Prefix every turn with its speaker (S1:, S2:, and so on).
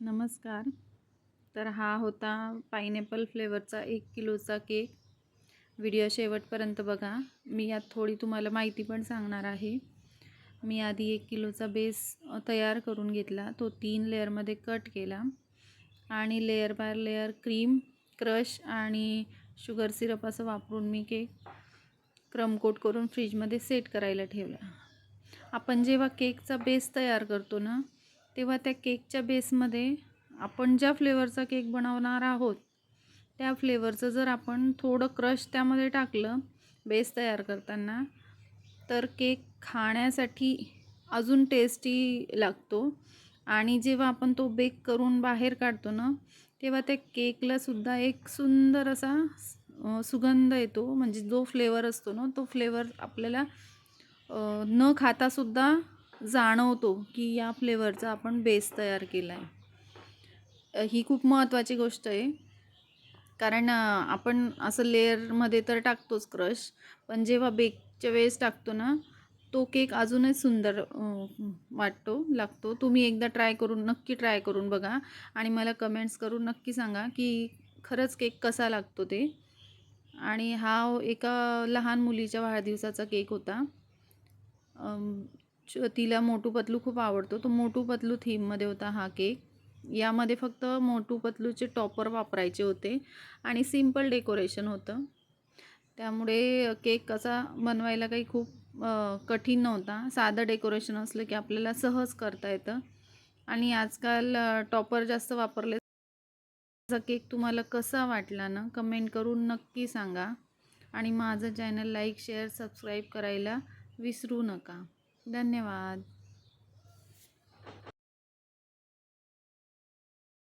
S1: नमस्कार. तर हा होता पायनॅपल फ्लेवरचा एक किलोचा केक व्हिडिओ शेवटपर्यंत बघा. मी यात थोडी तुम्हाला माहिती पण सांगणार आहे. मी आधी एक किलोचा बेस तयार करून घेतला. तो तीन लेअरमध्ये कट केला. आणि layer by layer cream crush आणि शुगर सिरप असं वापरून मी केक क्रमकोट करून फ्रीजमध्ये सेट करायला ठेवला. आपण जेव्हा केकचा बेस तयार करतो ना तेव्हा त्या केकच्या बेसमध्ये आपण ज्या फ्लेवरचा केक बनवणार आहोत त्या फ्लेवरचं जर आपण थोडं क्रश त्यामध्ये टाकलं बेस तयार करताना तर केक खाण्यासाठी अजून टेस्टी लागतो. आणि जेव्हा आपण तो बेक करून बाहेर काढतो ना तेव्हा त्या केकलासुद्धा एक सुंदर असा सुगंध येतो. म्हणजे जो फ्लेवर असतो ना तो फ्लेवर आपल्याला न खातासुद्धा जाणवतो की या फ्लेवरचा आपण बेस तयार केला आहे ही खूप महत्त्वाची गोष्ट आहे. कारण आपण असं लेअरमध्ये तर टाकतोच क्रश पण जेव्हा बेकच्या वेळेस टाकतो ना तो केक अजूनच सुंदर वाटतो लागतो. तुम्ही एकदा ट्राय करून नक्की ट्राय करून बघा. आणि मला कमेंट्स करून नक्की सांगा की खरंच केक कसा लागतो ते. आणि हा एका लहान मुलीच्या वाढदिवसाचा केक होता. तिला मोटू पतलू खूप आवडतो. तो मोटू पतलू थीममध्ये होता हा केक. यामध्ये फक्त मोटू पतलूचे टॉपर वापरायचे होते आणि सिंपल डेकोरेशन होतं. त्यामुळे केक कसा बनवायला काही खूप कठीण नव्हता. साधं डेकोरेशन असलं की आपल्याला सहज करता येतं. आणि आजकाल टॉपर जास्त वापरले माझा केक तुम्हाला कसा वाटला ना कमेंट करून नक्की सांगा. आणि माझं चॅनल लाईक शेअर सबस्क्राईब करायला विसरू नका. धन्यवाद.